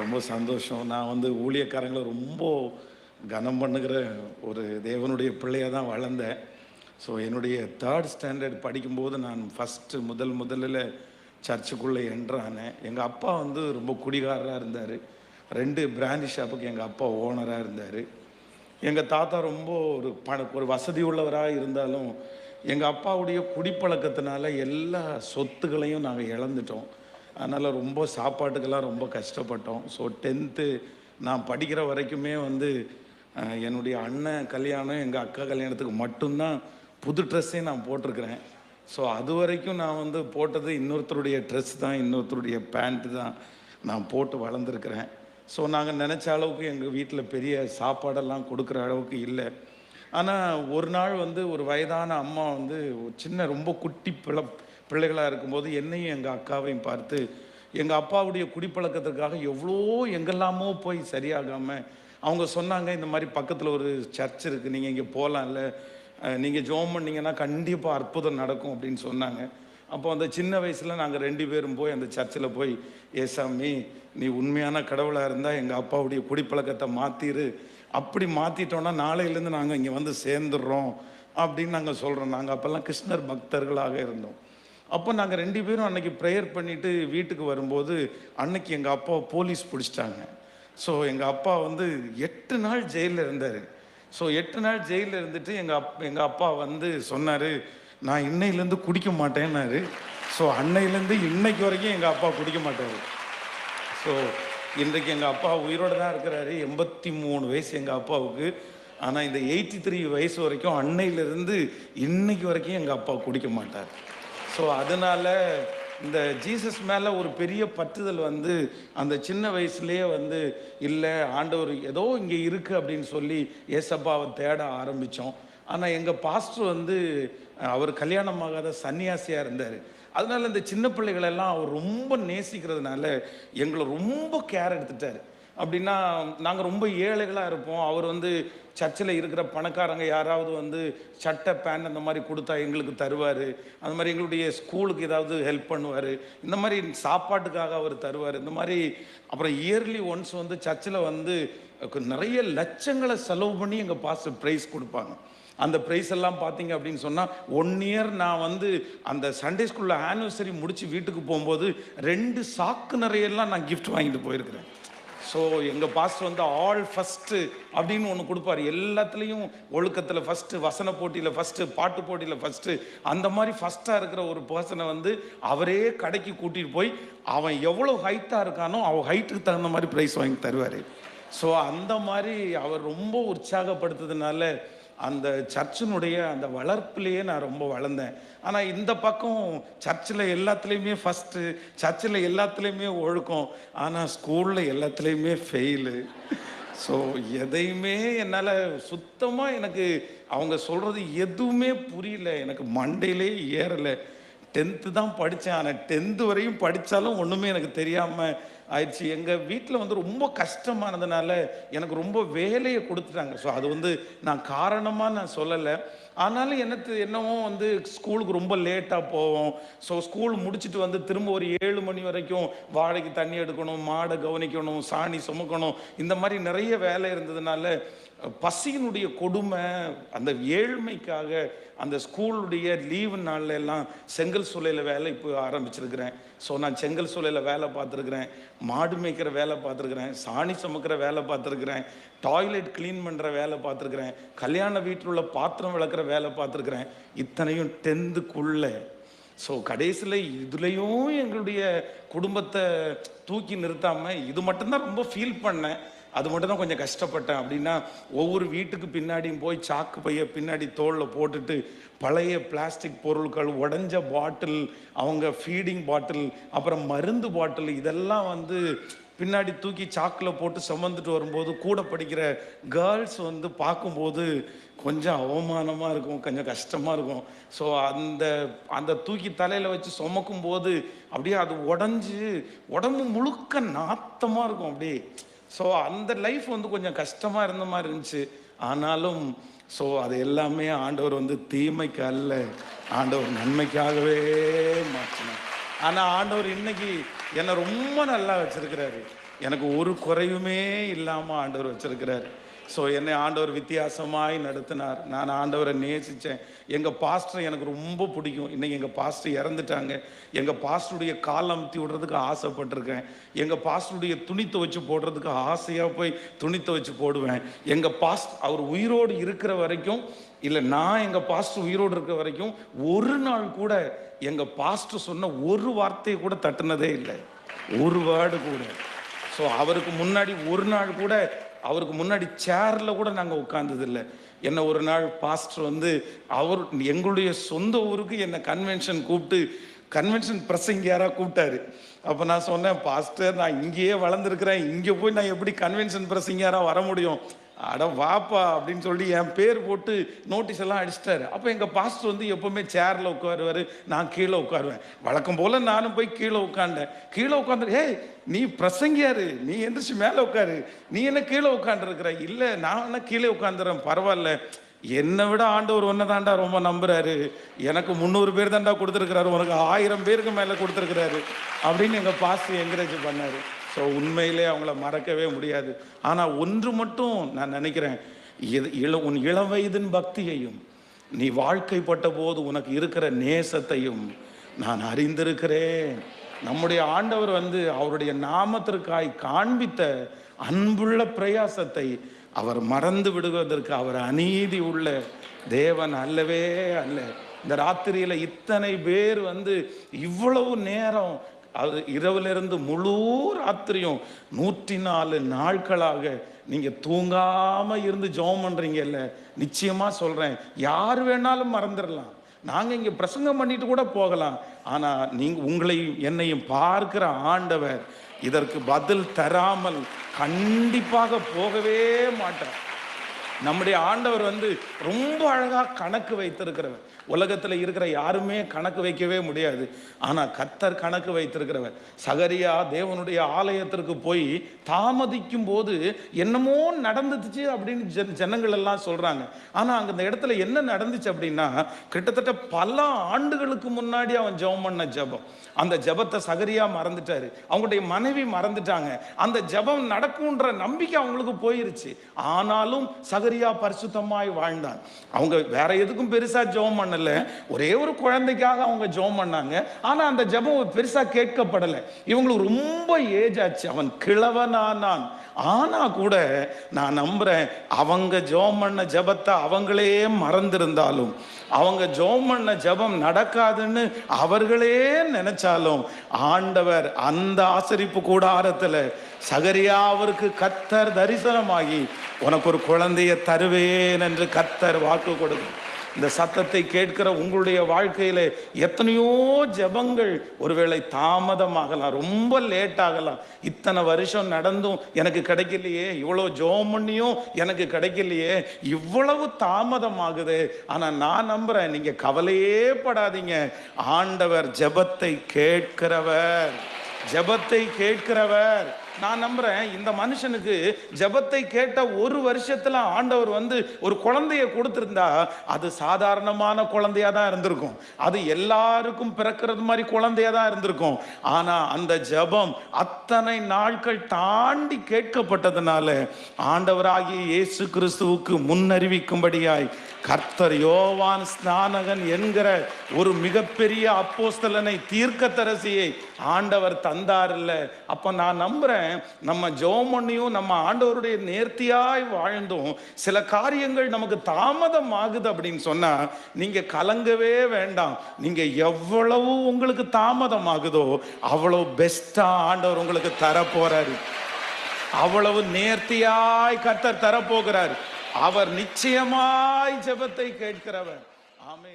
ரொம்ப சந்தோஷம். நான் வந்து ஊழியக்காரங்களை ரொம்ப கனம் பண்ணுகிற ஒரு தேவனுடைய பிள்ளையாக தான் வளர்ந்தேன். ஸோ என்னுடைய தேர்ட் ஸ்டாண்டர்ட் படிக்கும்போது நான் ஃபஸ்ட்டு முதல் முதலில் சர்ச்சுக்குள்ளே என்ட்ரானேன் எங்கள் அப்பா வந்து ரொம்ப குடிகாரராக இருந்தார். ரெண்டு பிராண்டி ஷாப்புக்கு எங்கள் அப்பா ஓனராக இருந்தார். எங்கள் தாத்தா ரொம்ப ஒரு பண ஒரு வசதி உள்ளவராக இருந்தாலும் எங்கள் அப்பாவுடைய குடிப்பழக்கத்தினால எல்லா சொத்துக்களையும் நாங்கள் இழந்துட்டோம். அதனால் ரொம்ப சாப்பாட்டுக்கெல்லாம் ரொம்ப கஷ்டப்பட்டோம். ஸோ டென்த்து நான் படிக்கிற வரைக்குமே வந்து என்னுடைய அண்ணன் கல்யாணம் எங்கள் அக்கா கல்யாணத்துக்கு மட்டும்தான் புது ட்ரெஸ்ஸே நான் போட்டிருக்கிறேன். ஸோ அது வரைக்கும் நான் வந்து போட்டது இன்னொருத்தருடைய ட்ரெஸ் தான் இன்னொருத்தருடைய பேண்ட்டு தான் நான் போட்டு வளர்ந்துருக்கிறேன். ஸோ நாங்கள் நினச்ச அளவுக்கு எங்கள் வீட்டில் பெரிய சாப்பாடெல்லாம் கொடுக்குற அளவுக்கு இல்லை. ஆனால் ஒரு நாள் வந்து ஒரு வயதான அம்மா வந்து ஒரு சின்ன ரொம்ப குட்டி பிள்ளை பிள்ளைகளாக இருக்கும்போது என்னையும் எங்கள் அக்காவையும் பார்த்து எங்கள் அப்பாவுடைய குடிப்பழக்கத்திற்காக எவ்வளோ எங்கெல்லாமோ போய் சரியாகாமல் அவங்க சொன்னாங்க இந்த மாதிரி பக்கத்தில் ஒரு சர்ச் இருக்குது நீங்கள் இங்கே போகலாம்ல நீங்கள் ஜோம் பண்ணிங்கன்னா கண்டிப்பாக அற்புதம் நடக்கும் அப்படின்னு சொன்னாங்க. அப்போ அந்த சின்ன வயசில் நாங்கள் ரெண்டு பேரும் போய் அந்த சர்ச்சில் போய் ஏசாமி நீ உண்மையான கடவுளாக இருந்தால் எங்கள் அப்பாவுடைய குடிப்பழக்கத்தை மாற்றிரு அப்படி மாற்றிட்டோன்னா நாளையிலேருந்து நாங்கள் இங்கே வந்து சேர்ந்துடுறோம் அப்படின்னு நாங்கள் சொல்கிறோம் நாங்கள் அப்போல்லாம் கிருஷ்ணர் பக்தர்களாக இருந்தோம். அப்போ நாங்கள் ரெண்டு பேரும் அன்னைக்கு ப்ரேயர் பண்ணிட்டு வீட்டுக்கு வரும்போது அன்னைக்கு எங்கள் அப்பா போலீஸ் பிடிச்சிட்டாங்க. ஸோ எங்கள் அப்பா வந்து எட்டு நாள் ஜெயிலில் இருந்தார். ஸோ எட்டு நாள் ஜெயிலில் இருந்துட்டு எங்கள் அப் எங்கள் அப்பா வந்து சொன்னார் நான் இன்னையிலேருந்து குடிக்க மாட்டேன்னாரு. ஸோ அன்னையிலேருந்து இன்னைக்கு வரைக்கும் எங்கள் அப்பா குடிக்க மாட்டார். ஸோ இன்றைக்கு எங்கள் அப்பா உயிரோடு தான் இருக்கிறாரு. எண்பத்தி மூணு வயசு எங்கள் அப்பாவுக்கு. ஆனால் இந்த எயிட்டி த்ரீ வயசு வரைக்கும் அன்னையிலேருந்து இன்னைக்கு வரைக்கும் எங்கள் அப்பா குடிக்க மாட்டார். ஸோ அதனால் இந்த ஜீசஸ் மேலே ஒரு பெரிய பற்றுதல் வந்து அந்த சின்ன வயசுலேயே வந்து இல்லை ஆண்டவர் ஏதோ இங்கே இருக்குது அப்படின்னு சொல்லி ஏசப்பாவை தேட ஆரம்பித்தோம் ஆனால் எங்கள் பாஸ்டர் வந்து அவர் கல்யாணமாகாத சன்னியாசியாக இருந்தார். அதனால இந்த சின்ன பிள்ளைகளெல்லாம் அவர் ரொம்ப நேசிக்கிறதுனால எங்களை ரொம்ப கேர் எடுத்துட்டார். அப்படின்னா நாங்கள் ரொம்ப ஏழைகளாக இருப்போம். அவர் வந்து சர்ச்சில் இருக்கிற பணக்காரங்க யாராவது வந்து சட்டை பேண்ட் அந்த மாதிரி கொடுத்தா எங்களுக்கு தருவார். அந்த மாதிரி எங்களுடைய ஸ்கூலுக்கு ஏதாவது ஹெல்ப் பண்ணுவார். இந்த மாதிரி சாப்பாட்டுக்காக அவர் தருவார். இந்த மாதிரி அப்புறம் இயர்லி ஒன்ஸ் வந்து சர்ச்சில் வந்து நிறைய லட்சங்களை செலவு பண்ணி எங்கள் பாஸ்டர் ப்ரைஸ் கொடுப்பாங்க. அந்த ப்ரைஸ் எல்லாம் பார்த்தீங்க அப்படின்னு சொன்னால் ஒன் இயர் நான் வந்து அந்த சண்டே ஸ்கூலில் ஆனிவர்சரி முடித்து வீட்டுக்கு போகும்போது ரெண்டு சாக்கு நிறையெல்லாம் நான் கிஃப்ட் வாங்கிட்டு போயிருக்கிறேன். ஸோ எங்கள் பாஸ்டர் வந்து ஆல் ஃபஸ்ட்டு அப்படின்னு ஒன்று கொடுப்பார். எல்லாத்துலேயும் ஒழுக்கத்தில் ஃபஸ்ட்டு வசன போட்டியில் ஃபஸ்ட்டு பாட்டு போட்டியில் ஃபஸ்ட்டு அந்த மாதிரி ஃபஸ்ட்டாக இருக்கிற ஒரு பர்சனை வந்து அவரே கடைக்கு கூட்டிகிட்டு போய் அவன் எவ்வளோ ஹைட்டாக இருக்கானோ அவன் ஹைட்டுக்கு தகுந்த மாதிரி ப்ரைஸ் வாங்கி தருவார். ஸோ அந்த மாதிரி அவர் ரொம்ப உற்சாகப்படுத்துறதுனால அந்த சர்ச்சினுடைய அந்த வளர்ப்புலேயே நான் ரொம்ப வளர்ந்தேன். ஆனால் இந்த பக்கம் சர்ச்சில் எல்லாத்துலேயுமே ஃபஸ்ட்டு சர்ச்சில் எல்லாத்துலேயுமே ஒழுக்கம். ஆனால் ஸ்கூலில் எல்லாத்துலேயுமே ஃபெயிலு ஸோ எதையுமே என்னால் சுத்தமாக எனக்கு அவங்க சொல்கிறது எதுவுமே புரியல. எனக்கு மண்டையிலே ஏறலை. டென்த்து தான் படித்தேன். ஆனால் டென்த்து வரையும் படித்தாலும் ஒன்றுமே எனக்கு தெரியாமல் ஆயிடுச்சு. எங்கள் வீட்டில் வந்து ரொம்ப கஷ்டமானதுனால எனக்கு ரொம்ப வேலையை கொடுத்துட்டாங்க. ஸோ அது வந்து நான் காரணமாக நான் சொல்லலை. ஆனாலும் எனக்கு என்னவோ வந்து ஸ்கூலுக்கு ரொம்ப லேட்டாக போவோம். ஸோ ஸ்கூல் முடிச்சுட்டு வந்து திரும்ப ஒரு ஏழு மணி வரைக்கும் வாழைக்கு தண்ணி எடுக்கணும் மாடை கவனிக்கணும் சாணி சுமக்கணும். இந்த மாதிரி நிறைய வேலை இருந்ததுனால பசியினுடைய கொடுமை அந்த ஏழ்மைக்காக அந்த ஸ்கூலுடைய லீவு நாளில் எல்லாம் செங்கல் சூளையில் வேலை இப்போ ஆரம்பிச்சிருக்கிறேன். ஸோ நான் செங்கல் சூளையில் வேலை பார்த்துருக்குறேன். மாடு மேய்க்கிற வேலை பார்த்துருக்குறேன். சாணி சுமக்கிற வேலை பார்த்துருக்குறேன். டாய்லெட் க்ளீன் பண்ணுற வேலை பார்த்துருக்குறேன். கல்யாண வீட்டில் உள்ள பாத்திரம் விளக்குற வேலை பார்த்துருக்குறேன். இத்தனையும் டென்த்துக்குள்ளே ஸோ கடைசியில் இதுலேயும் எங்களுடைய குடும்பத்தை தூக்கி நிறுத்தாமல் இது மட்டும்தான் ரொம்ப ஃபீல் பண்ணேன். அது மட்டும் தான் கொஞ்சம் கஷ்டப்பட்டேன். அப்படின்னா ஒவ்வொரு வீட்டுக்கு பின்னாடியும் போய் சாக்கு பைய பின்னாடி தோளில் போட்டுட்டு பழைய பிளாஸ்டிக் பொருட்கள் உடஞ்ச பாட்டில் அவங்க ஃபீடிங் பாட்டில் அப்புறம் மருந்து பாட்டில் இதெல்லாம் வந்து பின்னாடி தூக்கி சாக்கில் போட்டு சுமந்துட்டு வரும்போது கூட படிக்கிற கேர்ள்ஸ் வந்து பார்க்கும்போது கொஞ்சம் அவமானமாக இருக்கும் கொஞ்சம் கஷ்டமாக இருக்கும். ஸோ அந்த அந்த தூக்கி தலையில் வச்சு சுமக்கும் போது அப்படியே அது உடஞ்சி உடம்பு முழுக்க நாத்தமாக இருக்கும். அப்படியே ஸோ அந்த லைஃப் வந்து கொஞ்சம் கஷ்டமாக இருந்த மாதிரி இருந்துச்சு. ஆனாலும் ஸோ அது எல்லாமே ஆண்டவர் வந்து தீமைக்கு அல்ல. ஆண்டவர் நன்மைக்காகவே மாற்றினார். ஆனால் ஆண்டவர் இன்னைக்கு என்னை ரொம்ப நல்லா வச்சுருக்கிறாரு. எனக்கு ஒரு குறையுமே இல்லாமல் ஆண்டவர் வச்சுருக்கிறாரு. ஸோ என்னை ஆண்டவர் வித்தியாசமாய் நடத்தினார். நான் ஆண்டவரை நேசித்தேன் எங்கள் பாஸ்டர் எனக்கு ரொம்ப பிடிக்கும். இன்றைக்கி எங்கள் பாஸ்டர் இறந்துட்டாங்க. எங்கள் பாஸ்டருடைய கால் அமுத்தி விடுறதுக்கு ஆசைப்பட்டிருக்கேன். எங்கள் பாஸ்டருடைய துணி துவைச்சு போடுறதுக்கு ஆசையாக போய் துணி துவைச்சு போடுவேன். எங்கள் பாஸ்ட் அவர் உயிரோடு இருக்கிற வரைக்கும் இல்லை நான் எங்கள் பாஸ்டர் உயிரோடு இருக்கிற வரைக்கும் ஒரு நாள் கூட எங்கள் பாஸ்டர் சொன்ன ஒரு வார்த்தையை கூட தட்டுனதே இல்லை. ஒரு வேர்டு கூட. ஸோ அவருக்கு முன்னாடி ஒரு நாள் கூட அவருக்கு முன்னாடி சேரில் கூட நாங்கள் உட்கார்ந்ததில்ல. என்னை ஒரு நாள் பாஸ்டர் வந்து அவர் எங்களுடைய சொந்த ஊருக்கு என்னை கன்வென்ஷன் கூப்பிட்டு கன்வென்ஷன் பிரசங்கியாராக கூப்பிட்டாரு. அப்போ நான் சொன்னேன் பாஸ்டர் நான் இங்கேயே வளர்ந்துருக்கிறேன். இங்கே போய் நான் எப்படி கன்வென்ஷன் பிரசங்கியாராக வர முடியும்? அட வாப்பா அப்படின்னு சொல்லி என் பேர் போட்டு நோட்டீஸ் எல்லாம் அடிச்சிட்டாரு. அப்போ எங்கள் பாஸ்டர் வந்து எப்போவுமே சேரில் உட்காருவார் நான் கீழே உட்காருவேன். வழக்கம் போல் நானும் போய் கீழே உட்காண்டேன் கீழே உட்காந்து ஏய் நீ பிரசங்கியாரு நீ எந்திரிச்சு மேலே உட்காரு. நீ என்ன கீழே உட்காந்துருக்குற இல்லை நான் என்ன கீழே உட்காந்துறேன் பரவாயில்ல. என்னை விட ஆண்டவர் ஒன்றை தாண்டா ரொம்ப நம்புறாரு. எனக்கு முந்நூறு பேர் தாண்டா கொடுத்துருக்கிறாரு. உனக்கு ஆயிரம் பேருக்கு மேலே கொடுத்துருக்கிறாரு. அப்படின்னு எங்கள் பாஸ்டர் என்கரேஜ் பண்ணாரு. ஸோ உண்மையிலே அவங்கள மறக்கவே முடியாது. ஆனால் ஒன்று மட்டும் நான் நினைக்கிறேன். இது இள உன் இளம் வயதின் பக்தியையும் நீ வாழ்க்கைப்பட்ட போது உனக்கு இருக்கிற நேசத்தையும் நான் அறிந்திருக்கிறேன். நம்முடைய ஆண்டவர் வந்து அவருடைய நாமத்திற்காய் காண்பித்த அன்புள்ள பிரயாசத்தை அவர் மறந்து விடுவதற்கு அவர் அநீதி உள்ள தேவன் அல்லவே அல்ல. இந்த ராத்திரியில இத்தனை பேர் வந்து இவ்வளவு நேரம் அது இரவிலிருந்து முழு ராத்திரியும் நூற்றி நாலு நாட்களாக நீங்கள் தூங்காமல் இருந்து ஜெபம் பண்றீங்கல்ல. நிச்சயமாக சொல்கிறேன் யார் வேணாலும் மறந்துடலாம். நாங்கள் இங்கே பிரசங்கம் பண்ணிட்டு கூட போகலாம். ஆனால் நீங்கள் உங்களையும் என்னையும் பார்க்கிற ஆண்டவர் இதற்கு பதில் தராமல் கண்டிப்பாக போகவே மாட்டார். நம்முடைய ஆண்டவர் வந்து ரொம்ப அழகா கணக்கு வைத்திருக்கிறவர். உலகத்தில் இருக்கிற யாருமே கணக்கு வைக்கவே முடியாது. ஆனால் கத்தர் கணக்கு வைத்திருக்கிறவர். சகரியா தேவனுடைய ஆலயத்திற்கு போய் தாமதிக்கும் போது என்னமோ நடந்துச்சு அப்படின்னு ஜன் ஜனங்கள் எல்லாம் சொல்றாங்க. ஆனால் அங்கே அந்த இடத்துல என்ன நடந்துச்சு அப்படின்னா கிட்டத்தட்ட பல ஆண்டுகளுக்கு முன்னாடி அவன் ஜெபம் பண்ண ஜெபம். அந்த ஜெபத்தை சகரியா மறந்துட்டாரு. அவங்களுடைய மனைவி மறந்துட்டாங்க. அந்த ஜெபம் நடக்கும்ன்ற நம்பிக்கை அவங்களுக்கு போயிருச்சு. ஆனாலும் சகரி சகரியா பரிசுத்தமாய் வாழ்ந்தான். அவங்க வேற எதுக்கும் பெருசா ஜெபம் பண்ணல. ஒரே ஒரு குழந்தைக்காக அவங்க ஜெபம் பண்ணாங்க. ஆனா அந்த ஜெபம் பெருசா கேட்கப்படல. இவங்களுக்கு ரொம்ப ஏஜ் ஆச்சு. அவன் கிழவனானான். ஆனா கூட நான் நம்புறேன் அவங்க ஜெபம் பண்ண ஜெபத்தை அவங்களே மறந்திருந்தாலும் அவங்க ஜெபம் பண்ண ஜெபம் நடக்காதுன்னு அவர்களே நினைச்சாலும் ஆண்டவர் அந்த ஆசரிப்பு கூடாரத்துல சகரியா அவருக்கு கத்தர் தரிசனமாகி உனக்கு ஒரு குழந்தைய தருவேன் என்று கத்தர் வாக்கு கொடுக்கும். இந்த சத்தத்தை கேட்கிற உங்களுடைய வாழ்க்கையில எத்தனையோ ஜெபங்கள் ஒருவேளை தாமதமாகலாம் ரொம்ப லேட் ஆகலாம். இத்தனை வருஷம் நடந்தும் எனக்கு கிடைக்கலையே இவ்வளோ ஜோம் பண்ணியும் எனக்கு கிடைக்கலையே இவ்வளவு தாமதமாகுது. ஆனால் நான் நம்புறேன் நீங்க கவலையே படாதீங்க. ஆண்டவர் ஜெபத்தை கேட்கிறவர். ஜெபத்தை கேட்கிறவர். நான் நம்புறேன் இந்த மனுஷனுக்கு ஜெபத்தை கேட்ட ஒரு வருஷத்துல ஆண்டவர் வந்து ஒரு குழந்தைய கொடுத்திருந்தா அது சாதாரணமான குழந்தையா தான் இருந்திருக்கும். அது எல்லாருக்கும் பிறக்கிறது மாதிரி குழந்தையா தான் இருந்திருக்கும். ஆனா அந்த ஜெபம் அத்தனை நாட்கள் தாண்டி கேட்கப்பட்டதுனால ஆண்டவராகிய இயேசு கிறிஸ்துவுக்கு முன்னறிவிக்கும்படியாய் கர்த்தர் யோவான் ஸ்நானகன் என்கிற ஒரு மிகப்பெரிய அப்போஸ்தலனை தீர்க்கத்தரசியை ஆண்டவர் தந்தார் இல்ல அப்ப நான் நம்புறேன் நம்ம ஜெபம் பண்ணியும் நம்ம ஆண்டவருடைய நேர்த்தியாய் வாழ்ந்தும் சில காரியங்கள் நமக்கு தாமதம் ஆகுது அப்படின்னு சொன்னா நீங்க கலங்கவே வேண்டாம். நீங்க எவ்வளவு உங்களுக்கு தாமதம் ஆகுதோ அவ்வளவு பெஸ்ட்டாக ஆண்டவர் உங்களுக்கு தரப்போகிறாரு போறாரு அவ்வளவு நேர்த்தியாய் கர்த்தர் தரப்போகிறார். அவர் நிச்சயமாய் ஜெபத்தை கேட்கிறவர். ஆமே